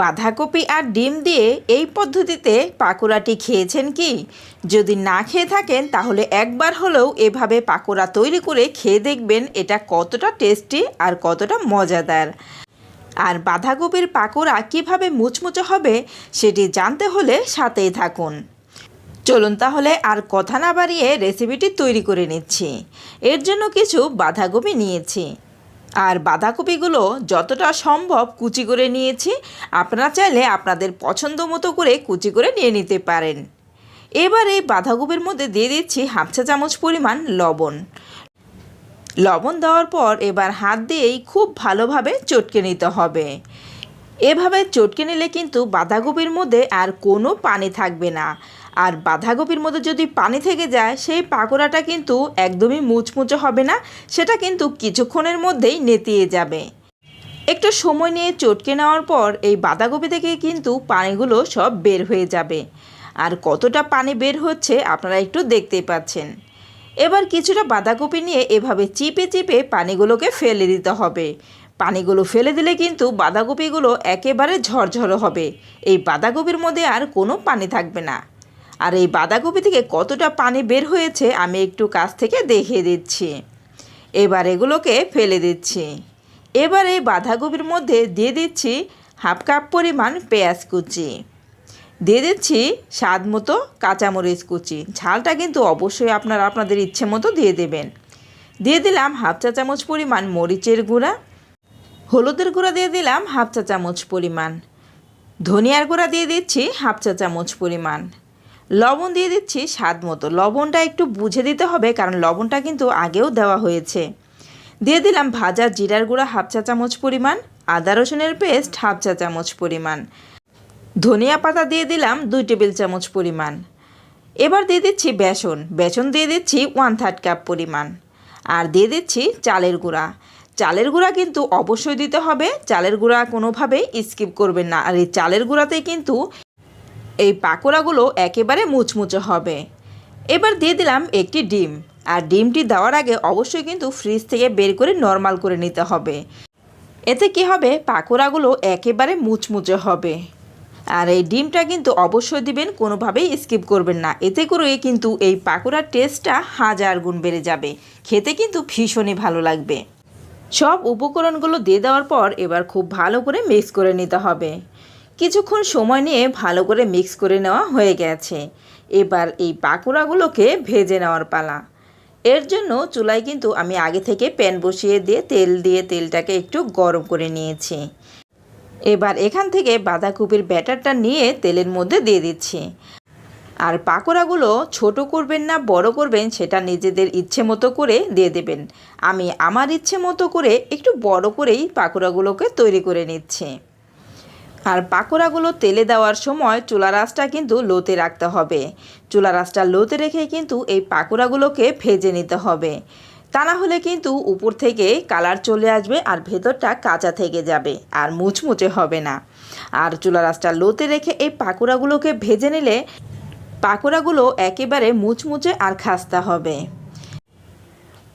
বাঁধাকপি আর ডিম দিয়ে এই পদ্ধতিতে পাকোড়াটি খেয়েছেন কি? যদি না খেয়ে থাকেন, তাহলে একবার হলেও এভাবে পাকোড়া তৈরি করে খেয়ে দেখবেন এটা কতটা টেস্টি আর কতটা মজাদার। আর বাঁধাকপির পাকোড়া কীভাবে মুচমুচে হবে, সেটি জানতে হলে সাথেই থাকুন। চলুন তাহলে আর কথা না বাড়িয়ে রেসিপিটি তৈরি করে নিচ্ছি। এর জন্য কিছু বাঁধাকপি নিয়েছি। আর বাঁধাকপিগুলো যতটা সম্ভব কুচি করে নিয়েছি। আপনারা চাইলে আপনাদের পছন্দ মতো করে কুচি করে নিয়ে নিতে পারেন। এবার এই বাঁধাকপির মধ্যে দিয়ে দিচ্ছি হাফ চা চামচ পরিমাণ লবণ। লবণ দেওয়ার পর এবার হাত দিয়েই খুব ভালোভাবে চটকে নিতে হবে। এভাবে চটকে নিলে কিন্তু বাঁধাকপির মধ্যে আর কোনো পানি থাকবে না। আর বাঁধাকপির মধ্যে যদি পানি থেকে যায়, সেই পাকোড়াটা কিন্তু একদমই মুচমুচে হবে না, সেটা কিন্তু কিছুক্ষণের মধ্যেই নেতিয়ে যাবে। একটু সময় নিয়ে চটকে নেওয়ার পর এই বাঁধাকপি থেকে কিন্তু পানিগুলো সব বের হয়ে যাবে। আর কতটা পানি বের হচ্ছে আপনারা একটু দেখতেই পাচ্ছেন। এবার কিছুটা বাঁধাকপি নিয়ে এভাবে চিপে চিপে পানিগুলোকে ফেলে দিতে হবে। পানিগুলো ফেলে দিলে কিন্তু বাঁধাকপিগুলো একেবারে ঝরঝরো হবে। এই বাঁধাকপির মধ্যে আর কোনো পানি থাকবে না। আর এই বাঁধাকপি থেকে কতটা পানি বের হয়েছে আমি একটু কাছ থেকে দেখিয়ে দিচ্ছি। এবার এগুলোকে ফেলে দিচ্ছি। এবার এই বাঁধাকপির মধ্যে দিয়ে দিচ্ছি হাফ কাপ পরিমাণ পেঁয়াজ কুচি। দিয়ে দিচ্ছি স্বাদ মতো কাঁচামরিচ কুচি। ঝালটা কিন্তু অবশ্যই আপনারা আপনাদের ইচ্ছে মতো দিয়ে দেবেন। দিয়ে দিলাম হাফ চা চামচ পরিমাণ মরিচের গুঁড়া। হলুদের গুঁড়া দিয়ে দিলাম হাফ চা চামচ পরিমাণ। ধনিয়ার গুঁড়া দিয়ে দিচ্ছি হাফ চা চামচ পরিমাণ। লবণ দিয়ে দিচ্ছি স্বাদ মতো। লবণটা একটু বুঝে দিতে হবে, কারণ লবণটা কিন্তু আগেও দেওয়া হয়েছে। দিয়ে দিলাম ভাজা জিরার গুঁড়া হাফ চা চামচ পরিমাণ, আদা রসুনের পেস্ট হাফ চা চামচ পরিমাণ। ধনিয়া পাতা দিয়ে দিলাম দুই টেবিল চামচ পরিমাণ। এবার দিয়ে দিচ্ছি বেসন। বেসন দিয়ে দিচ্ছি ওয়ান থার্ড কাপ পরিমাণ। আর দিয়ে দিচ্ছি চালের গুঁড়া। চালের গুঁড়া কিন্তু অবশ্যই দিতে হবে। চালের গুঁড়া কোনোভাবেই স্কিপ করবেন না। আর এই চালের গুঁড়াতেই কিন্তু এই পাকোড়াগুলো একেবারে মুচমুচে হবে। এবার দিয়ে দিলাম একটি ডিম। আর ডিমটি দেওয়ার আগে অবশ্যই কিন্তু ফ্রিজ থেকে বের করে নর্মাল করে নিতে হবে। এতে কি হবে? পাকোড়াগুলো একেবারে মুচমুচে হবে। আর এই ডিমটা কিন্তু অবশ্যই দিবেন, কোনোভাবেই স্কিপ করবেন না। এতে করে কিন্তু এই পাকোড়ার টেস্টটা হাজার গুণ বেড়ে যাবে। খেতে কিন্তু ভীষণই ভালো লাগবে। সব উপকরণগুলো দিয়ে দেওয়ার পর এবার খুব ভালো করে মিক্স করে নিতে হবে। কিছুক্ষণ সময় নিয়ে ভালো করে মিক্স করে নেওয়া হয়ে গেছে। এবার এই পাকোড়াগুলোকে ভেজে নেওয়ার পালা। এর জন্য চুলায় কিন্তু আমি আগে থেকে প্যান বসিয়ে দিয়ে তেল দিয়ে তেলটাকে একটু গরম করে নিয়েছি। এবার এখান থেকে বাঁধাকপির ব্যাটারটা নিয়ে তেলের মধ্যে দিয়ে দিচ্ছি। আর পাকোড়াগুলো ছোট করবেন না, বড় করবেন, সেটা নিজেদের ইচ্ছে মতো করে দিয়ে দেবেন। আমি আমার ইচ্ছে মতো করে একটু বড় করেই পাকোড়াগুলোকে তৈরি করে নিচ্ছি। আর পাকোড়াগুলো তেলে দেওয়ার সময় চুলা রাসটা কিন্তু লোতে রাখতে হবে। চুলা রাসটা লোতে রেখে কিন্তু এই পাকোড়াগুলোকে ভেজে নিতে হবে। তা না হলে কিন্তু উপর থেকে কালার চলে আসবে আর ভেতরটা কাঁচা থেকে যাবে আর মুচমুচে হবে না। আর চুলা রাসটা লোতে রেখে এই পাকোড়াগুলোকে ভেজে নিলে পাকোড়াগুলো একেবারে মুচমুচে আর খাস্তা হবে।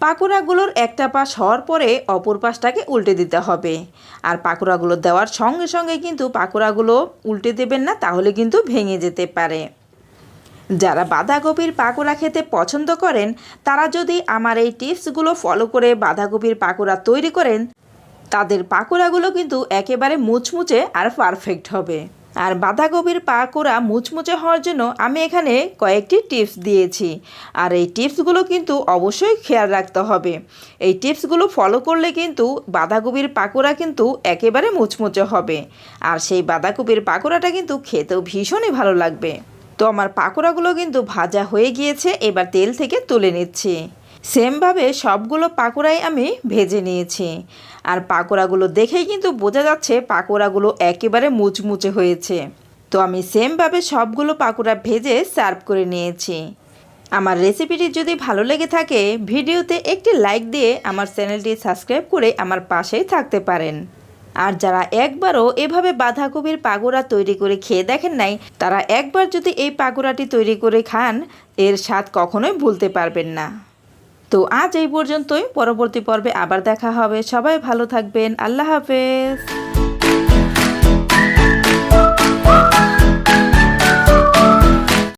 পাকোড়াগুলোর একটা পাশ হওয়ার পরে অপর পাশটাকে উল্টে দিতে হবে। আর পাকোড়াগুলো দেওয়ার সঙ্গে সঙ্গে কিন্তু পাকোড়াগুলো উল্টে দেবেন না, তাহলে কিন্তু ভেঙে যেতে পারে। যারা বাঁধাকপির পাকোড়া খেতে পছন্দ করেন, তারা যদি আমার এই টিপসগুলো ফলো করে বাঁধাকপির পাকোড়া তৈরি করেন, তাদের পাকোড়াগুলো কিন্তু একেবারে মুচমুচে আর পারফেক্ট হবে। আর বাঁধাকপির পাকোড়া মুচমুচে হওয়ার জন্য আমি এখানে কয়েকটি টিপস দিয়েছি। আর এই টিপসগুলো কিন্তু অবশ্যই খেয়াল রাখতে হবে। এই টিপসগুলো ফলো করলে কিন্তু বাঁধাকপির পাকোড়া কিন্তু একেবারে মুচমুচে হবে। আর সেই বাঁধাকপির পাকোড়াটা কিন্তু খেতেও ভীষণই ভালো লাগবে। তো আমার পাকোড়াগুলো কিন্তু ভাজা হয়ে গিয়েছে, এবার তেল থেকে তুলে নিচ্ছি। সেমভাবে সবগুলো পাকোড়াই আমি ভেজে নিয়েছি। আর পাকোড়াগুলো দেখেই কিন্তু বোঝা যাচ্ছে পাকোড়াগুলো একেবারে মুচমুচে হয়েছে। তো আমি সেমভাবে সবগুলো পাকোড়া ভেজে সার্ভ করে নিয়েছি। আমার রেসিপিটি যদি ভালো লেগে থাকে, ভিডিওতে একটি লাইক দিয়ে আমার চ্যানেলটি সাবস্ক্রাইব করে আমার পাশেই থাকতে পারেন। আর যারা একবারও এভাবে বাঁধাকপির পাকোড়া তৈরি করে খেয়ে দেখেন নাই, তারা একবার যদি এই পাকোড়াটি তৈরি করে খান, এর স্বাদ কখনোই ভুলতে পারবেন না। তো আজ এই পর্যন্তই। পরবর্তী পর্বে আবার দেখা হবে। সবাই ভালো থাকবেন। আল্লাহ হাফেজ।